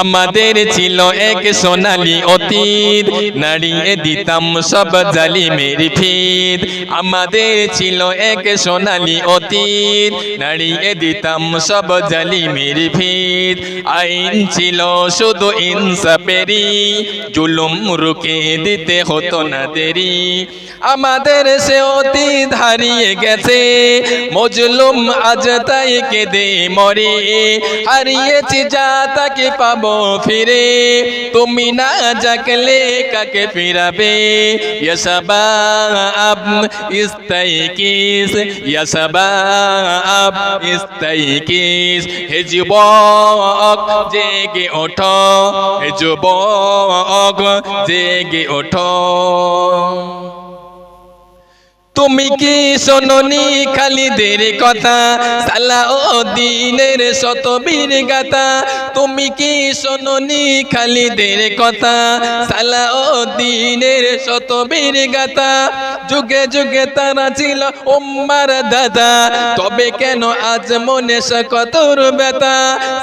আমাদের ছিল এক সোনালী অতীত, নাড়িয়ে দিতাম সব জালি মেরি ফিদ। আমাদের ছিল এক সোনালি অতীত, নাড়িয়ে দিতাম সব জালি মেরি ফিদ। আইন ছিল শুধু ইনসাফেরি জুলুম রুকে দিতে হতো না দেরি। আমাদের সে অতীত হারিয়ে গেছে, মজলুম আজ তাই কেঁদে মরে। হারিয়েছি যা তাকে পাবো ফিরে। তুমি না জাগলে কাকে ফিরাবে? ইয়াসাবাব ইস্তাইকিস ইয়াসাবাব ইস্তাইকিস। হে যুবক, জেগে ওঠো। হে যুবক, জেগে ওঠো। তুমি কি শোনি খালিদের কথা। সালা ও দিনের শত বীর গাতা তুমি কি শোনি খালিদের কথা। সালা ও দিনের শত বীর গাতা যুগে যুগে তারা ছিল উম্মার দাদা। তবে কেন আজ মনে সকতর ব্যথা?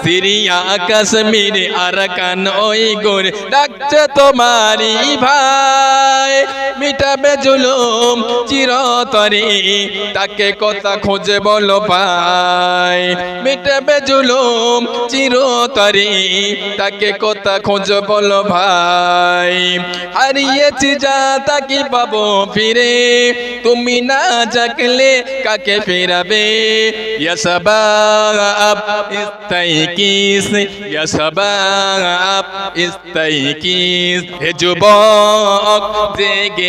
সিরিয়া, কাশ্মীর আর কান ওই গোর ডাকছে তোমারি ভাই। মিটাবে জুলুম চিরতরে, তাকে কথা খোঁজে বলো ভাই মিটাবে জুলুম চিরতরে, তাকে কথা খোঁজ বলো ভাই। হারিয়েছি যা তাকে পাবো ফিরে? তুমি না জাগলে কাকে ফেরাবে? ইয়াসাবাব ইস্তাইকিস ইয়াসাবাব ইস্তাইকিস হে যুবক, জেগে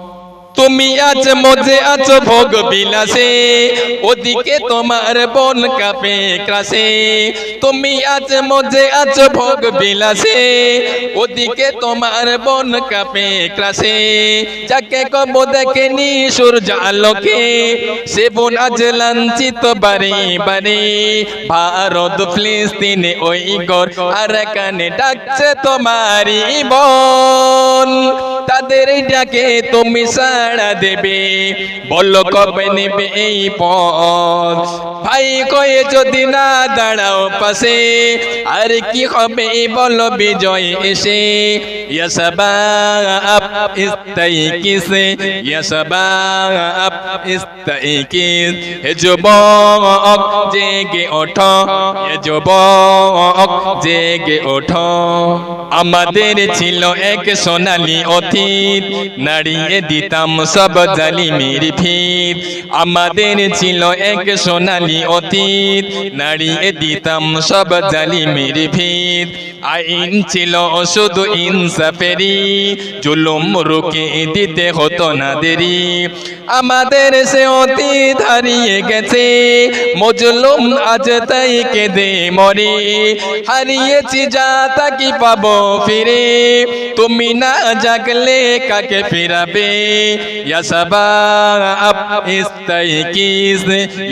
তুমি আজ মজে আছো ভোগ বিলাসে, ওদিকে তোমার বন কাপে ক্রাসে। তুমি আজ মজে আছো ভোগ বিলাসে, ওদিকে তোমার বন কাপে ক্রাসে। যাকে কব দেখেনি সূর্য আলোকে, সে বোন আজ লাঞ্ছিত বারে বারে। ভারত ফিলিস্তিনে ওই গর আর কানে ডাকছে তোমারি বোন তাদের ডাকে তুমি সাড়া দেবে, বল কবে নেবে এই পথ? ভাই কয়ে যদি না দাঁড়াও পাশে, আর কি হবে বলো বিজয় এসে? ইস্তাইকিস ইয়াসাবাব ইস্তাইকিস হে যুবক জেগে ওঠো। যুবক জেগে ওঠো। আমাদের ছিল এক সোনালী অতীত, নাড়িয়ে দিতাম সব জালিমের ভিত আমাদের ছিল এক সোনালী অতীত, নাড়িয়ে দিতাম সব জালিমের ভিত আইন ছিল শুধু ইনসাফেরি জুলুম রুকে দিতে হতো না দেরি। আমাদের সে অতীত হারিয়ে গেছে, মজলুম আজ তাই কেঁদে মরে। হারিয়েছি যা তাকি পাবো ফিরে? তুমি না জাগলে কাকে ফিরাবে? ইয়াসাবাব ইস্তাইকিস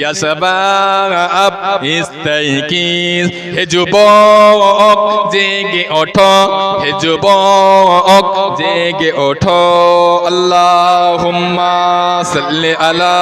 ইয়াসাবাব ইস্তাইকিস হে যুবক, জেগে ওঠো। হে যুবক জেগে ওঠো আল্লাহুম্মা সাল্লি আলা